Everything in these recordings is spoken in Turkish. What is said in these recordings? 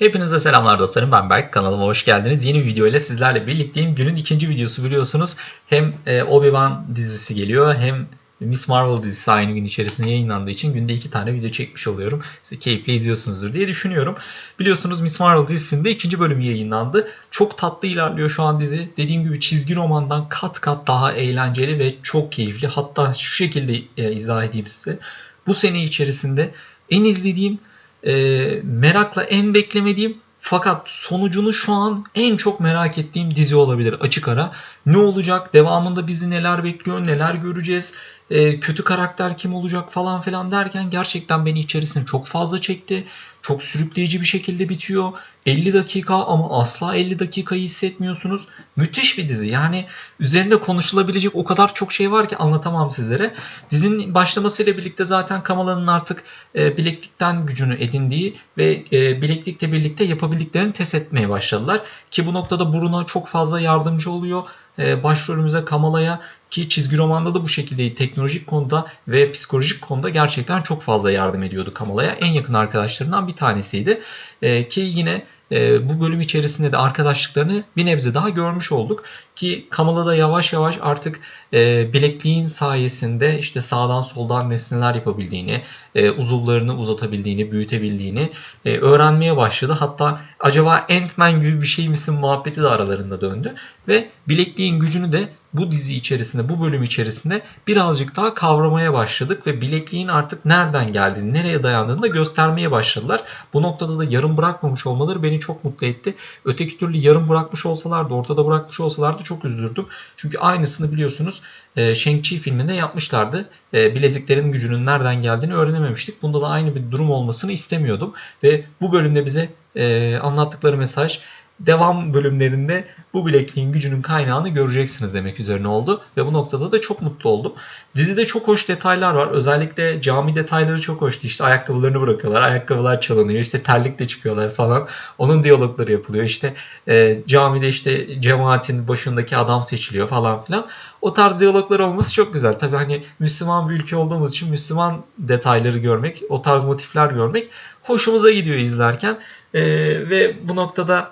Hepinize selamlar dostlarım ben Berk kanalıma hoş geldiniz. Yeni video ile sizlerle birlikteyim. Günün ikinci videosu biliyorsunuz. Hem e, Obi-Wan dizisi geliyor hem Miss Marvel dizisi aynı gün içerisinde yayınlandığı için günde iki tane video çekmiş oluyorum. Size keyifle izliyorsunuzdur diye düşünüyorum. Biliyorsunuz Miss Marvel dizisinde ikinci bölümü yayınlandı. Çok tatlı ilerliyor şu an dizi. Dediğim gibi çizgi romandan kat kat daha eğlenceli ve çok keyifli. Hatta şu şekilde e, izah edeyim size. Bu sene içerisinde en izlediğim e, merakla en beklemediğim fakat sonucunu şu an en çok merak ettiğim dizi olabilir açık ara. Ne olacak? Devamında bizi neler bekliyor? Neler göreceğiz? E, kötü karakter kim olacak falan filan derken gerçekten beni içerisine çok fazla çekti. Çok sürükleyici bir şekilde bitiyor. 50 dakika ama asla 50 dakikayı hissetmiyorsunuz. Müthiş bir dizi. Yani üzerinde konuşulabilecek o kadar çok şey var ki anlatamam sizlere. Dizinin başlamasıyla birlikte zaten Kamala'nın artık e, bileklikten gücünü edindiği ve e, bileklikle birlikte yapabildiklerini test etmeye başladılar. Ki bu noktada Bruno çok fazla yardımcı oluyor. E, başrolümüze Kamala'ya ki çizgi romanda da bu şekildeydi. Teknolojik konuda ve psikolojik konuda gerçekten çok fazla yardım ediyordu Kamala'ya. En yakın arkadaşlarından bir tanesiydi. E, ki yine e, bu bölüm içerisinde de arkadaşlıklarını bir nebze daha görmüş olduk. Ki Kamala da yavaş yavaş artık e, bilekliğin sayesinde işte sağdan soldan nesneler yapabildiğini, e, uzuvlarını uzatabildiğini, büyütebildiğini e, öğrenmeye başladı. Hatta acaba Ant-Man gibi bir şey misin muhabbeti de aralarında döndü. Ve bilekliğin gücünü de bu dizi içerisinde, bu bölüm içerisinde birazcık daha kavramaya başladık ve bilekliğin artık nereden geldiğini, nereye dayandığını da göstermeye başladılar. Bu noktada da yarım bırakmamış olmaları beni çok mutlu etti. Öteki türlü yarım bırakmış olsalardı, ortada bırakmış olsalardı çok üzülürdüm. Çünkü aynısını biliyorsunuz e, Shang-Chi filminde yapmışlardı. E, bileziklerin gücünün nereden geldiğini öğrenememiştik. Bunda da aynı bir durum olmasını istemiyordum. Ve bu bölümde bize e, anlattıkları mesaj devam bölümlerinde bu bilekliğin gücünün kaynağını göreceksiniz demek üzerine oldu. Ve bu noktada da çok mutlu oldum. Dizide çok hoş detaylar var. Özellikle cami detayları çok hoştu. İşte ayakkabılarını bırakıyorlar. Ayakkabılar çalınıyor. İşte terlikle çıkıyorlar falan. Onun diyalogları yapılıyor. İşte e, camide işte cemaatin başındaki adam seçiliyor falan filan. O tarz diyaloglar olması çok güzel. Tabii hani Müslüman bir ülke olduğumuz için Müslüman detayları görmek, o tarz motifler görmek hoşumuza gidiyor izlerken. E, ve bu noktada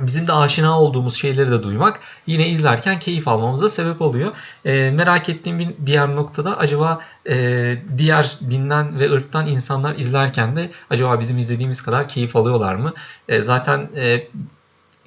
bizim de aşina olduğumuz şeyleri de duymak yine izlerken keyif almamıza sebep oluyor. E, merak ettiğim bir diğer noktada acaba e, diğer dinden ve ırktan insanlar izlerken de acaba bizim izlediğimiz kadar keyif alıyorlar mı? E, zaten e,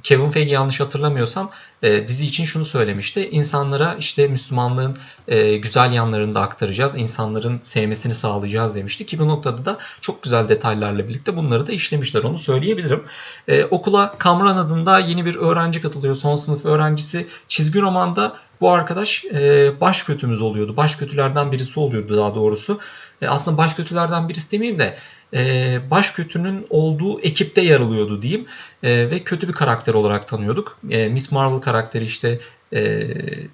Kevin Feige yanlış hatırlamıyorsam e, dizi için şunu söylemişti. İnsanlara işte Müslümanlığın e, güzel yanlarını da aktaracağız. insanların sevmesini sağlayacağız demişti. Ki bu noktada da çok güzel detaylarla birlikte bunları da işlemişler. Onu söyleyebilirim. E, okula Kamran adında yeni bir öğrenci katılıyor. Son sınıf öğrencisi. Çizgi romanda bu arkadaş e, baş kötümüz oluyordu. Baş kötülerden birisi oluyordu daha doğrusu. E, aslında baş kötülerden birisi demeyeyim de e, baş kötünün olduğu ekipte yer alıyordu diyeyim. E, ve kötü bir karakter olarak tanıyorduk. E, Miss Marvel karakteri işte e,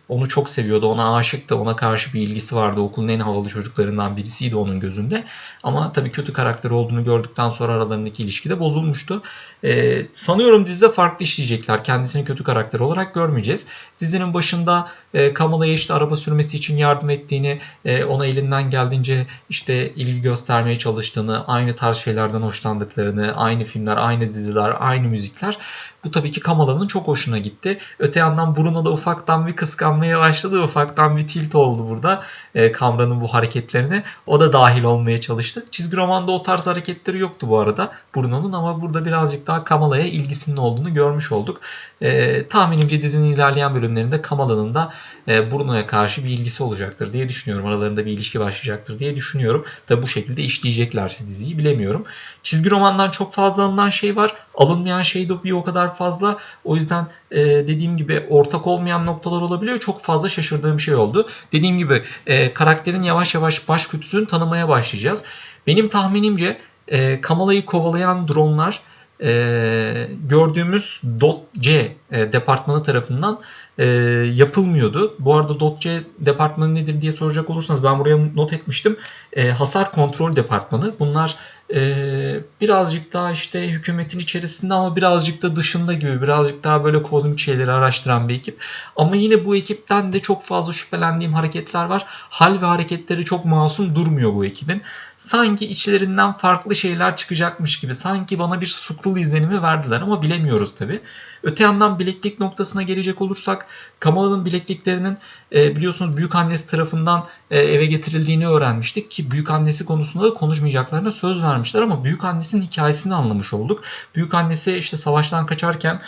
onu çok seviyordu. Ona aşıktı. Ona karşı bir ilgisi vardı. Okulun en havalı çocuklarından birisiydi onun gözünde. Ama tabii kötü karakter olduğunu gördükten sonra aralarındaki ilişki de bozulmuştu. E, sanıyorum dizide farklı işleyecekler. Kendisini kötü karakter olarak görmeyeceğiz. Dizinin başında e, Kamala'ya işte araba sürmesi için yardım ettiğini, e, ona elinden geldiğince işte ilgi göstermeye çalıştığını, aynı tarz şeylerden hoşlandıklarını, aynı filmler, aynı diziler, aynı müzikler. Bu tabii ki Kamala'nın çok hoşuna gitti. Öte yandan Bruno da ufaktan bir kıskanmaya başladı. Ufaktan bir tilt oldu burada e, Kamran'ın bu hareketlerine. O da dahil olmaya çalıştı. Çizgi romanda o tarz hareketleri yoktu bu arada Bruno'nun ama burada birazcık daha Kamala'ya ilgisinin olduğunu görmüş olduk. E, tahminimce dizinin ilerleyen bölümlerinde Kamala'nın da e, Bruno'ya karşı bir ilgisi olacaktır diye düşünüyorum. Aralarında bir ilişki başlayacaktır diye düşünüyorum. Tabi bu şekilde işleyeceklerse diziyi bilemiyorum. Çizgi romandan çok fazla alınan şey var. Alınmayan şey de bir o kadar fazla. O yüzden e, dediğim gibi ortak olmayan noktalar olabiliyor. Çok fazla şaşırdığım şey oldu. Dediğim gibi e, karakterin yavaş yavaş baş kötüsünü tanımaya başlayacağız. Benim tahminimce e, Kamala'yı kovalayan dronlar e, gördüğümüz C e, departmanı tarafından e, yapılmıyordu. Bu arada .c departmanı nedir diye soracak olursanız ben buraya not etmiştim. E, hasar kontrol departmanı. Bunlar e, birazcık daha işte hükümetin içerisinde ama birazcık da dışında gibi birazcık daha böyle kozmik şeyleri araştıran bir ekip. Ama yine bu ekipten de çok fazla şüphelendiğim hareketler var. Hal ve hareketleri çok masum durmuyor bu ekibin. Sanki içlerinden farklı şeyler çıkacakmış gibi. Sanki bana bir Skrull izlenimi verdiler ama bilemiyoruz tabi. Öte yandan bileklik noktasına gelecek olursak Kamala'nın bilekliklerinin e, biliyorsunuz büyük annesi tarafından e, eve getirildiğini öğrenmiştik ki büyük annesi konusunda da konuşmayacaklarına söz vermişler ama büyük annesinin hikayesini anlamış olduk. Büyük annesi işte savaştan kaçarken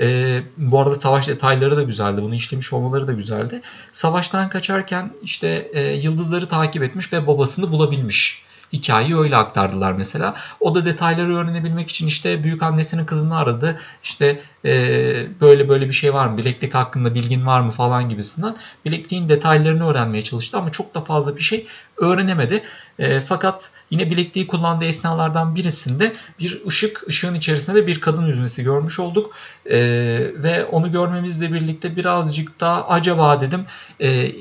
e, bu arada savaş detayları da güzeldi. Bunu işlemiş olmaları da güzeldi. Savaştan kaçarken işte e, yıldızları takip etmiş ve babasını bulabilmiş. Hikayeyi öyle aktardılar mesela. O da detayları öğrenebilmek için işte büyük annesinin kızını aradı. İşte e, böyle böyle bir şey var mı? Bileklik hakkında bilgin var mı falan gibisinden. Bilekliğin detaylarını öğrenmeye çalıştı ama çok da fazla bir şey öğrenemedi. E, fakat yine bilekliği kullandığı esnalardan birisinde bir ışık, ışığın içerisinde de bir kadın yüzmesi görmüş olduk. E, ve onu görmemizle birlikte birazcık daha acaba dedim e,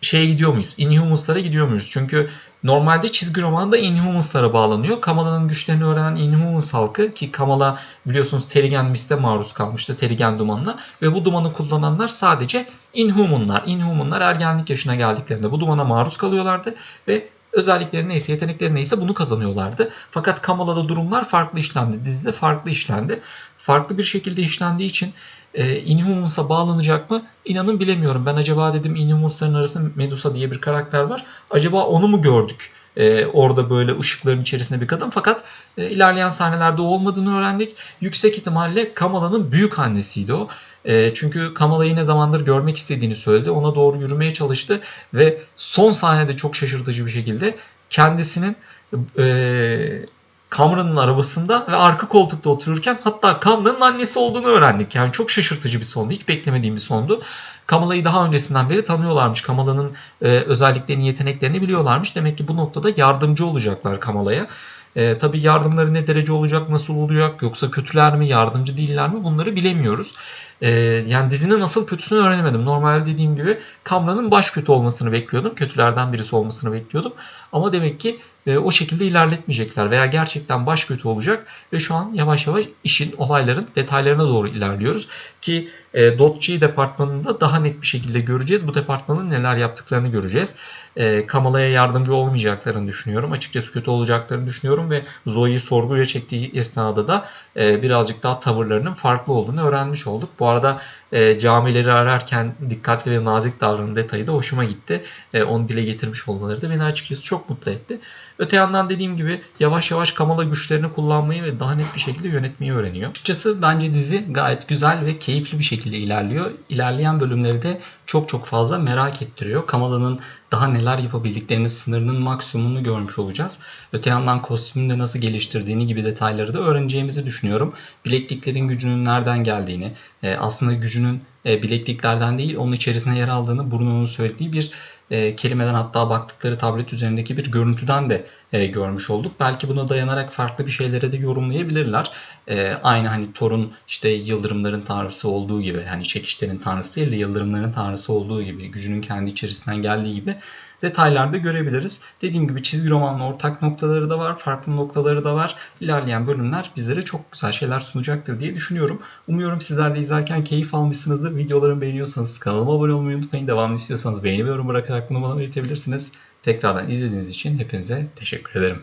şeye gidiyor muyuz? Inhumans'lara gidiyor muyuz? Çünkü normalde çizgi romanda Inhumans'lara bağlanıyor. Kamala'nın güçlerini öğrenen Inhumans halkı ki Kamala biliyorsunuz Terrigen Mist'e maruz kalmıştı Terrigen dumanına ve bu dumanı kullananlar sadece Inhumanlar. Inhumanlar ergenlik yaşına geldiklerinde bu dumana maruz kalıyorlardı ve özellikleri neyse, yetenekleri neyse bunu kazanıyorlardı. Fakat Kamala'da durumlar farklı işlendi. Dizide farklı işlendi. Farklı bir şekilde işlendiği için e, Inhumans'a bağlanacak mı? İnanın bilemiyorum. Ben acaba dedim Inhumans'ların arasında Medusa diye bir karakter var. Acaba onu mu gördük? Ee, orada böyle ışıkların içerisinde bir kadın. Fakat e, ilerleyen sahnelerde olmadığını öğrendik. Yüksek ihtimalle Kamala'nın büyük annesiydi o. E, çünkü Kamala'yı ne zamandır görmek istediğini söyledi. Ona doğru yürümeye çalıştı ve son sahnede çok şaşırtıcı bir şekilde kendisinin e, Kamran'ın arabasında ve arka koltukta otururken hatta Kamran'ın annesi olduğunu öğrendik. Yani çok şaşırtıcı bir sondu. Hiç beklemediğim bir sondu. Kamala'yı daha öncesinden beri tanıyorlarmış. Kamala'nın e, özelliklerini, yeteneklerini biliyorlarmış. Demek ki bu noktada yardımcı olacaklar Kamala'ya. E, tabii yardımları ne derece olacak, nasıl olacak, yoksa kötüler mi, yardımcı değiller mi bunları bilemiyoruz. E, yani dizinin nasıl kötüsünü öğrenemedim. Normalde dediğim gibi Kamran'ın baş kötü olmasını bekliyordum. Kötülerden birisi olmasını bekliyordum. Ama demek ki e, o şekilde ilerletmeyecekler veya gerçekten baş kötü olacak ve şu an yavaş yavaş işin, olayların detaylarına doğru ilerliyoruz. Ki e, Dotchi departmanında daha net bir şekilde göreceğiz. Bu departmanın neler yaptıklarını göreceğiz. E, Kamala'ya yardımcı olmayacaklarını düşünüyorum. Açıkçası kötü olacaklarını düşünüyorum ve Zoe'yi sorguya çektiği esnada da e, birazcık daha tavırlarının farklı olduğunu öğrenmiş olduk. Bu arada e, camileri ararken dikkatli ve nazik davranan detayı da hoşuma gitti. E, onu dile getirmiş olmaları da beni açıkçası çok mutlu etti. Öte yandan dediğim gibi yavaş yavaş Kamala güçlerini kullanmayı ve daha net bir şekilde yönetmeyi öğreniyor. Açıkçası bence dizi gayet güzel ve keyifli bir şekilde ilerliyor. İlerleyen bölümleri de çok çok fazla merak ettiriyor. Kamala'nın daha neler yapabildiklerini, sınırının maksimumunu görmüş olacağız. Öte yandan kostümünü de nasıl geliştirdiğini gibi detayları da öğreneceğimizi düşünüyorum. Bilekliklerin gücünün nereden geldiğini, e, aslında gücünün e, bilekliklerden değil onun içerisine yer aldığını Bruno'nun söylediği bir e, kelimeden hatta baktıkları tablet üzerindeki bir görüntüden de e, görmüş olduk. Belki buna dayanarak farklı bir şeylere de yorumlayabilirler. E, aynı hani Thor'un işte yıldırımların tanrısı olduğu gibi hani çekişlerin tanrısı değil de yıldırımların tanrısı olduğu gibi gücünün kendi içerisinden geldiği gibi detaylarda görebiliriz. Dediğim gibi çizgi romanla ortak noktaları da var, farklı noktaları da var. İlerleyen bölümler bizlere çok güzel şeyler sunacaktır diye düşünüyorum. Umuyorum sizler de izlerken keyif almışsınızdır. Videolarımı beğeniyorsanız kanalıma abone olmayı unutmayın. Devam istiyorsanız beğeni ve yorum bırakarak bunu bana belirtebilirsiniz. Tekrardan izlediğiniz için hepinize teşekkür ederim.